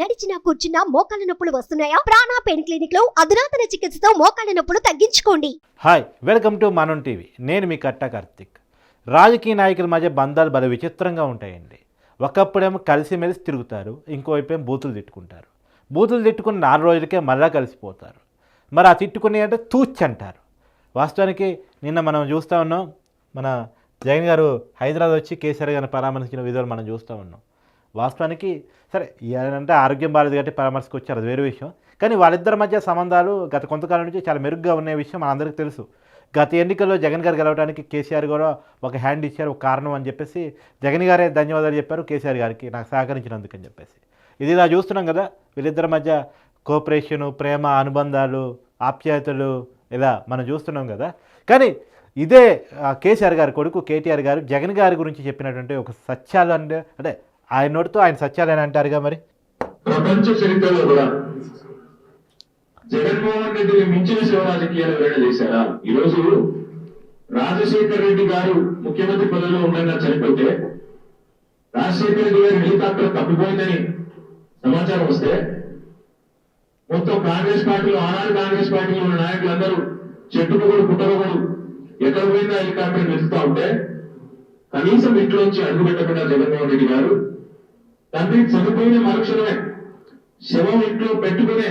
నడిచినా కూర్చున్నా మోకాళ్ళ నొప్పులు వస్తున్నాయా? ప్రాణా పెయిన్ క్లినిక్లో అధునాతన చికిత్సతో మోకాళ్ళ నొప్పులు తగ్గించుకోండి. Hi welcome to Manam TV. నేను మీ కట్ట కార్తిక్. రాజకీయ నాయకుల మధ్య బంధాలు భలే విచిత్రంగా ఉంటాయండి. ఒకప్పుడేమో కలిసిమెలిసి తిరుగుతారు ఇంకోవైపు బూతులు తిట్టుకుంటారు. బూతులు తిట్టుకుని నాలుగు రోజులకే మళ్ళా కలిసిపోతారు. మరి ఆ తిట్టుకుని అంటే తూచ్ అంటారు. వాస్తవానికి నిన్న మనం చూస్తూ ఉన్నాం మన జగన్ గారు హైదరాబాద్ వచ్చి కేసీఆర్ గారిని పరామర్శించిన విధులు మనం చూస్తూ ఉన్నాం. వాస్తవానికి సరే అంటే ఆరోగ్యం బాగాలేదు కాబట్టి పరామర్శకు వచ్చారు అది వేరే విషయం. కానీ వాళ్ళిద్దరి మధ్య సంబంధాలు గత కొంతకాలం నుంచి చాలా మెరుగ్గా ఉన్న విషయం మనందరికీ తెలుసు. గత ఎన్నికల్లో జగన్ గారు గెలవడానికి కేసీఆర్ కూడా ఒక హ్యాండ్ ఇచ్చారు ఒక కారణం అని చెప్పేసి జగన్ గారే ధన్యవాదాలు చెప్పారు కేసీఆర్ గారికి నాకు సహకరించినందుకు అని చెప్పేసి. ఇది ఇలా చూస్తున్నాం కదా వీళ్ళిద్దరి మధ్య కోఆపరేషను ప్రేమ అనుబంధాలు ఆప్యాయతలు ఇలా మనం చూస్తున్నాం కదా. కానీ ఇదే కేసీఆర్ గారి కొడుకు కేటీఆర్ గారు జగన్ గారి గురించి చెప్పినటువంటి ఒక సత్యాలు అంటే అంటే ఆయన నోటితో ఆయన సత్యాలు అని అంటారుగా మరి? ప్రపంచ చరిత్రలో కూడా జగన్మోహన్ రెడ్డిని మించిన శివ రాజకీయాలు ఎవరైనా చేశారా? ఈరోజు రాజశేఖర్ రెడ్డి గారు ముఖ్యమంత్రి పదవిలో ఉండగా చనిపోతే రాజశేఖర రెడ్డి గారి హెలికాప్టర్ తప్పిపోయిందని సమాచారం వస్తే మొత్తం కాంగ్రెస్ పార్టీలో ఆనాడు కాంగ్రెస్ పార్టీలో ఉన్న నాయకులందరూ చెట్టుకొకడు పుట్టకొకడు ఎక్కడ పోయిందా హెలికాప్టర్ వెతుకుతా ఉంటే కనీసం ఇంట్లోంచి అడుగుపెట్టకుండా జగన్మోహన్ రెడ్డి గారు తండ్రి చనిపోయిన మరుక్షణమే శవం ఇంట్లో పెట్టుకునే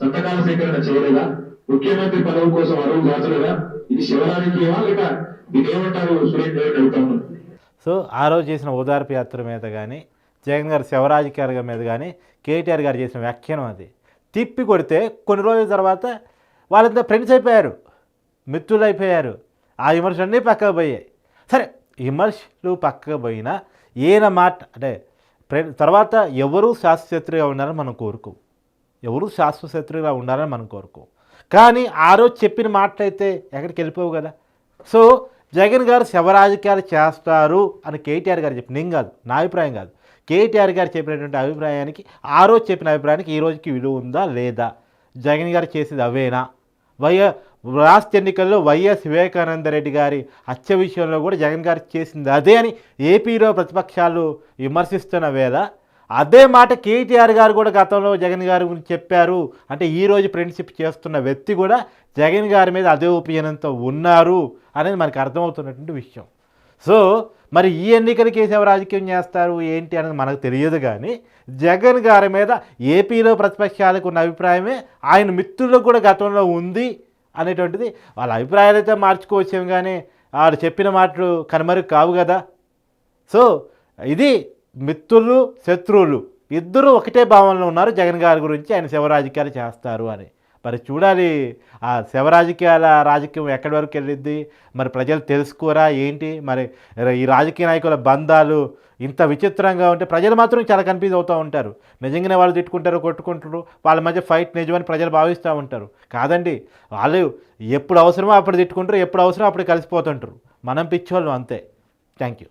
సంతకాల సేకరణ చేయలేదా? ముఖ్యమంత్రి పదవి కోసం అరువు దాచలేదా ఇది శివరాజకీయమా లేక ఇదేమంటారు సురేష్ గారు అడుగుతాను సో ఆ రోజు చేసిన ఓదార్పు యాత్ర మీద కానీ జగన్ గారు శివరాజకీయ మీద కానీ కేటీఆర్ గారు చేసిన వ్యాఖ్యానం అది. తిప్పి కొడితే కొన్ని రోజుల తర్వాత వాళ్ళంతా ఫ్రెండ్స్ అయిపోయారు మిత్రులు అయిపోయారు. ఆ విమర్శలన్నీ పక్కకు పోయాయి. సరే విమర్శలు పక్కకు పోయినా ఈయన మాట అంటే తర్వాత ఎవరు శాస్త్రశత్రుగా ఉండాలని మనం కోరుకు ఎవరు శాస్త్రశత్రుగా ఉండాలని మనం కోరుకు కానీ ఆ రోజు చెప్పిన మాటలైతే ఎక్కడికి వెళ్ళిపోవు కదా. సో జగన్ గారు శవరాజకీయాలు చేస్తారు అని కేటీఆర్ గారు చెప్పి నేను కాదు నా అభిప్రాయం కాదు. కేటీఆర్ గారు చెప్పినటువంటి అభిప్రాయానికి ఆ రోజు చెప్పిన అభిప్రాయానికి ఈ రోజుకి విలువ ఉందా లేదా? జగన్ గారు చేసేది అవేనా? వై రాష్ట్ర ఎన్నికల్లో వైఎస్ వివేకానంద రెడ్డి గారి హత్య విషయంలో కూడా జగన్ గారు చేసింది అదే అని ఏపీలో ప్రతిపక్షాలు విమర్శిస్తున్న వేళ అదే మాట కేటీఆర్ గారు కూడా గతంలో జగన్ గారి గురించి చెప్పారు. అంటే ఈరోజు ఫ్రెండ్షిప్ చేస్తున్న వ్యక్తి కూడా జగన్ గారి మీద అదే ఒపీనియన్తో ఉన్నారు అనేది మనకు అర్థమవుతున్నటువంటి విషయం. సో మరి ఈ ఎన్నికలకి కేసీఆర్ రాజకీయం చేస్తారు ఏంటి అనేది మనకు తెలియదు కానీ జగన్ గారి మీద ఏపీలో ప్రతిపక్షాలకు ఉన్న అభిప్రాయమే. ఆయన మిత్రులకు కూడా గతంలో ఉంది. అనేటువంటిది వాళ్ళ అభిప్రాయాలు అయితే మార్చుకోవచ్చేమో కానీ వాడు చెప్పిన మాటలు కనుమరుగు కావు కదా. సో ఇది మిత్రులు శత్రువులు ఇద్దరు ఒకటే భావనలో ఉన్నారు. జగన్ గారి గురించి ఆయన శివరాజకీయాలు చేస్తారు అని. మరి చూడాలి. ఆ శివరాజకీయాల రాజకీయం ఎక్కడి వరకు వెళ్ళిద్ది? మరి ప్రజలు తెలుసుకోరా? ఏంటి? మరి ఈ రాజకీయ నాయకుల బంధాలు ఇంత విచిత్రంగా ఉంటే ప్రజలు మాత్రం చాలా కన్ఫ్యూజ్ అవుతూ ఉంటారు. నిజంగానే వాళ్ళు తిట్టుకుంటారు కొట్టుకుంటారు. వాళ్ళ మధ్య ఫైట్ నిజమని ప్రజలు భావిస్తూ ఉంటారు. కాదండి. వాళ్ళు ఎప్పుడు అవసరమో అప్పుడు తిట్టుకుంటారు ఎప్పుడు అవసరమో అప్పుడు కలిసిపోతుంటారు. మనం పిచ్చోళ్ళు అంతే. Thank you